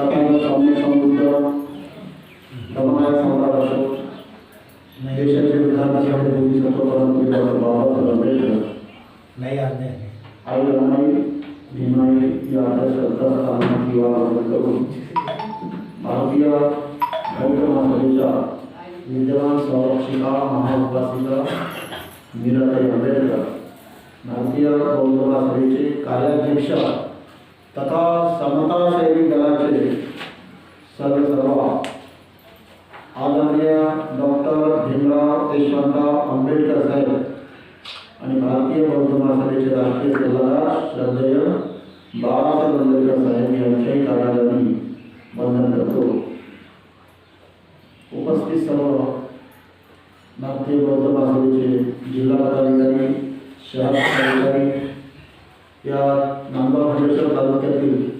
सत्याग्रह स्वामी समृद्ध धर्मनायक सम्राट अशोक देशाचे विधानाचे मोदी सत्वपरंतु बाबासाहेब आंबेडकर नाही आज आई रमाई भीमाई या श्रद्धास्थानांना किंवा अर्पण करून भारतीय बौद्ध महासभेच्या विद्यमान संरक्षिका महाउपासिका मीराताई आंबेडकर भारतीय बौद्ध महासभेचे कार्याध्यक्ष तथा समता सैनिक दलाचे सर्व आदरणीय डॉक्टर भीमराव यशवंतराव आंबेडकर साहेब आणि भारतीय बौद्ध महासभेचे राष्ट्रीय सल्लागार श्रद्धेय बाळासाहेब आंबेडकर साहेब.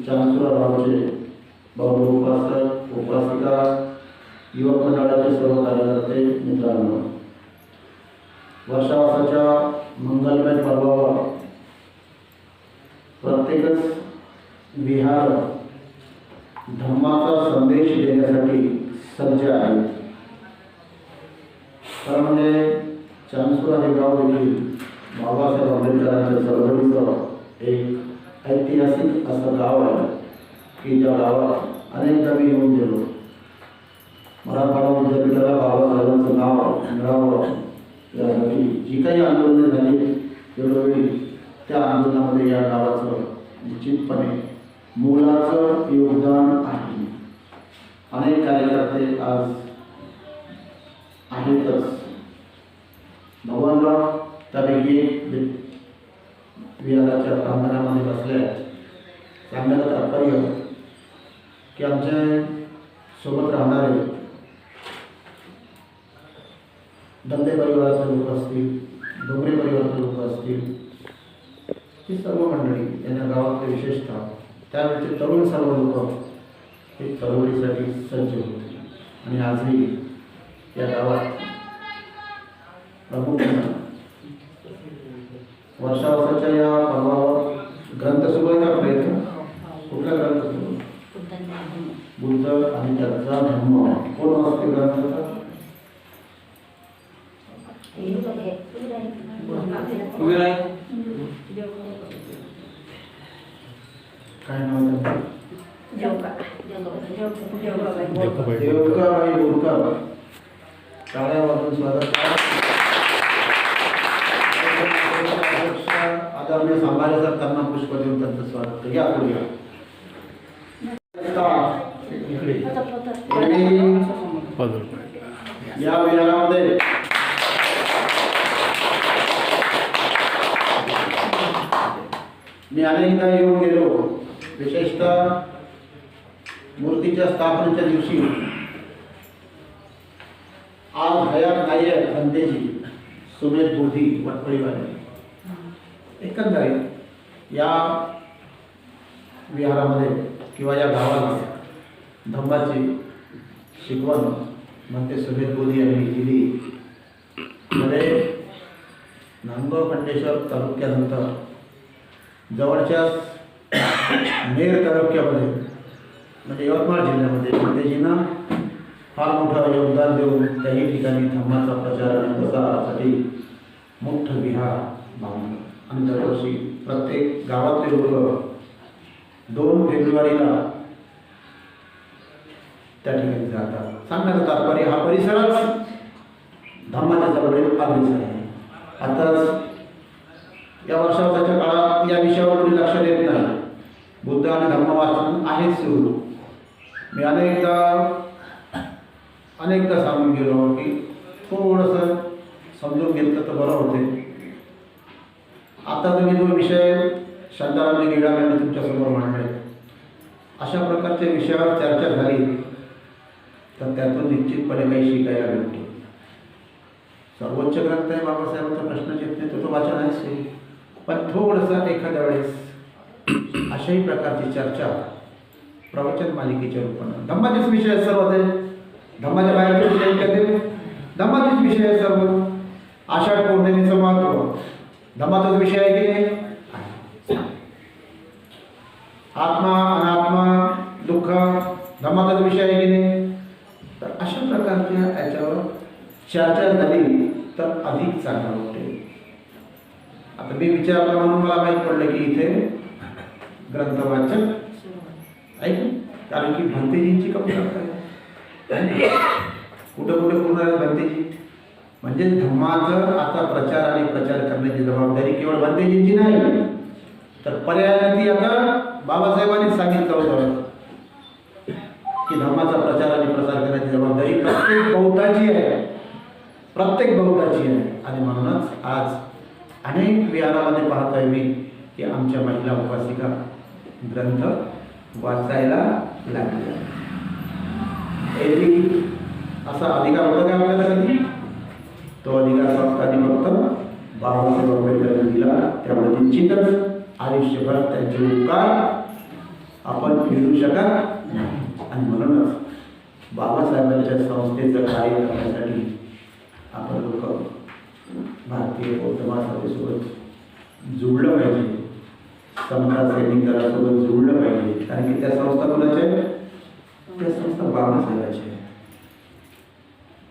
चांदुरा गावचे बौद्ध उपासक उपासिका युवक मंडळाचे सर्व कार्यकर्ते मित्रांनो वर्षावासाच्या मंगलमय पर्वावर प्रत्येकच विहार धर्माचा संदेश देण्यासाठी सज्ज आहे खरं म्हणजे चांदसुरा हे गाव देखील बाबासाहेब आंबेडकरांच्या चळवळीचं एक ऐतिहासिक असं गाव आहे की ज्या गावात अनेकदा मी येऊन गेलो. मराठवाडा विद्यापीठाला बाबासाहेबांचं नाव मिळावं यासाठी जी काही आंदोलने झाली वेळोवेळी त्या आंदोलनामध्ये या गावाचं निश्चितपणे मुलाचं योगदान आहे. अनेक कार्यकर्ते आज आहेतच. भगवानराव त्यापैकी विहाराच्या प्रांगणामध्ये बसले आहेत सांगण्याचं तात्पर्य की आमच्यासोबत राहणारे दंदे परिवाराचे लोक असतील डोंगरे परिवाराचे लोक असतील ही सर्व मंडळी त्यांच्या गावातले विशेषतः त्यावेळचे तरुण सर्व लोक हे चळवळीसाठी सज्ज होते. आणि आजही या गावात प्रामुख्यानं वर्षावर्षाच्या या पर्वा ग्रंथ सुरू प्रयत्न कुठला ग्रंथ सुरू बुद्ध आणि त्याचा धर्म कोण असते ग्रंथाचा काय नाव त्याचं देवकाबाई बोरकर टाळ्या वाजून स्वागत करा. अध्यक्ष आदरणीय सांभाळे सर त्यांना पुष्प देऊन त्यांचं स्वागत करा. या पुढे या. इकडे. आणि या विहारामध्ये मी अनेकदा येऊन गेलो. विशेषतः मूर्तीच्या स्थापनेच्या दिवशी. आज हयात नाही आहे खंदेजी सुमेध बोधी वटपळीवाले एकंदरीत या विहारामध्ये किंवा या गावाला धम्माची शिकवण म्हणते सुमेध बोधी यांनी दिली मध्ये नांदगाव खंडेश्वर तालुक्यानंतर जवळच्या नेर तालुक्यामध्ये म्हणजे यवतमाळ जिल्ह्यामध्ये खंडेजींना फार मोठं योगदान देऊन त्याही ठिकाणी धर्माचा प्रचार आणि प्रसारासाठी मोठं विहार बांधलं. आणि दरवर्षी प्रत्येक गावातले लोक दोन फेब्रुवारीला त्या ठिकाणी जातात. सांगण्याचा तात्पर्य हा परिसरच धर्माच्या चळवळीत आधीच आहे. आताच या वर्षाच्या काळात या विषयावर कोणी लक्ष देत नाही. बुद्ध आणि धर्म वाचन आहेच सुरू. मी अनेकदा अनेकदा सांगून गेलो की थोडंसं समजून घेतलं तर बरं होते. आता तुम्ही जो विषय शांतारामने गिडाव्याने तुमच्यासमोर मांडले. अशा प्रकारच्या विषयावर चर्चा झाली तर त्यातून निश्चितपणे काही शिकायला भेटते सर्वोच्च ग्रंथ आहे बाबासाहेबांचा प्रश्न येत नाही तो वाचन आहेच पण थोडंसं एखाद्या वेळेस अशाही प्रकारची चर्चा प्रवचन मालिकेच्या रूपानं. धम्माचेच विषय सर्व ते. धम्माच्या बाहेरचे विषय कधी धम्माचेच विषय सर्व. आषाढ पौर्णिमेचं महत्त्व. धम्माचाच विषय आहे की नाही? आत्मा अनात्मा दुःख धमाकाचा विषय आहे की नाही? तर अशा प्रकारच्या याच्यावर चर्चा झाली तर अधिक चांगलं होते. आता मी विचारलं म्हणून मला माहीत पडलं की इथे ग्रंथ वाचक ऐक कारण की भंतेजींची कमतरता आहे कुठं कुठे पूर्ण आहे भंतेजी? म्हणजे धम्माचं आता प्रचार आणि प्रचार करण्याची जबाबदारी केवळ भंतेजींची नाही. तर पर्यायाने ती आता बाबासाहेबांनीच सांगितलं होतं की धर्माचा प्रचार आणि प्रसार करण्याची जबाबदारी प्रत्येक बौद्धाची आहे. प्रत्येक बौद्धाची आहे. आणि म्हणूनच आज अनेक विहारामध्ये पाहतोय मी की आमच्या महिला उपासिका ग्रंथ वाचायला लागल्या. एरवी असा अधिकार होता का आपल्याला कधी? तो अधिकार फक्त फक्त बाबासाहेब आंबेडकरांनी दिला. त्यामुळे निश्चितच आयुष्यभर त्यांचे उपकार आपण फिरू शकत नाही. आणि म्हणूनच बाबासाहेबांच्या संस्थेचं कार्य करण्यासाठी भारतीय बौद्ध महासभेसोबत जुळलं पाहिजे. समता सैनिक दलासोबत जुळलं पाहिजे. कारण की त्या संस्था कोणाच्या त्या संस्था बाबासाहेबाच्या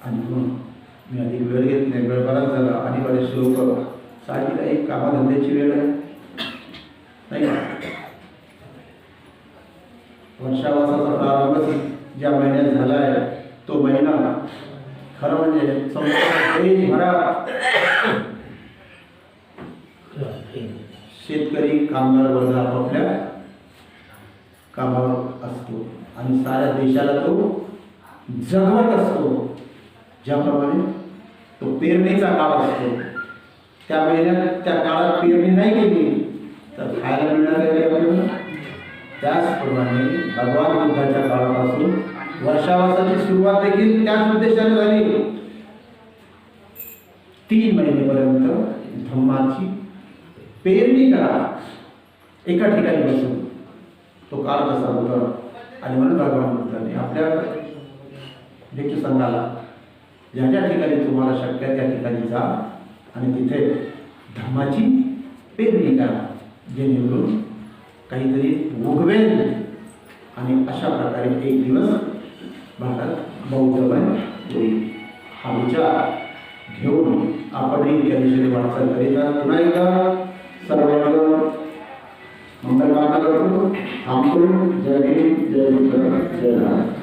आणि म्हणून मी अधिक वेळ घेत नाही. वेळ बराच झाला. आणि बरेच लोक साडीला एक कामाधंद्याची वेळ आहे. नाही वर्षावासाचा प्रारंभ ज्या महिन्यात झाला आहे तो महिना खरं म्हणजे संपूर्ण देशभरात शेतकरी कामगार वर्ग आपापल्या कामावर असतो. आणि साऱ्या देशाला तो जगवत असतो. ज्याप्रमाणे तो पेरणीचा काळ असतो. त्या महिन्यात त्या काळात पेरणी नाही केली तर खायला मिळणार आहे आपल्याला त्याचप्रमाणे भगवान बुद्धाच्या काळापासून वर्षावासाची सुरुवात देखील त्याच उद्देशाने झाली. तीन महिनेपर्यंत धम्माची पेरणी करा. एका ठिकाणी बसून. तो काळ कसा होता? आणि म्हणून भगवान बुद्धाने आपल्या भिक्षू संघाला ज्या ज्या ठिकाणी तुम्हाला शक्य आहे त्या ठिकाणी जा आणि तिथे धर्माची पेरणी करा. जेणेकरून काहीतरी उगवेल. आणि अशा प्रकारे एक दिवस भारतात बौद्धमय होईल. हा विचार घेऊन आपणही त्या दिशेने वाटचाल करीत पुन्हा एकदा सर्वांचं मंगल कामना करतो थांबतो जय भीम जय बुद्ध जय भारत.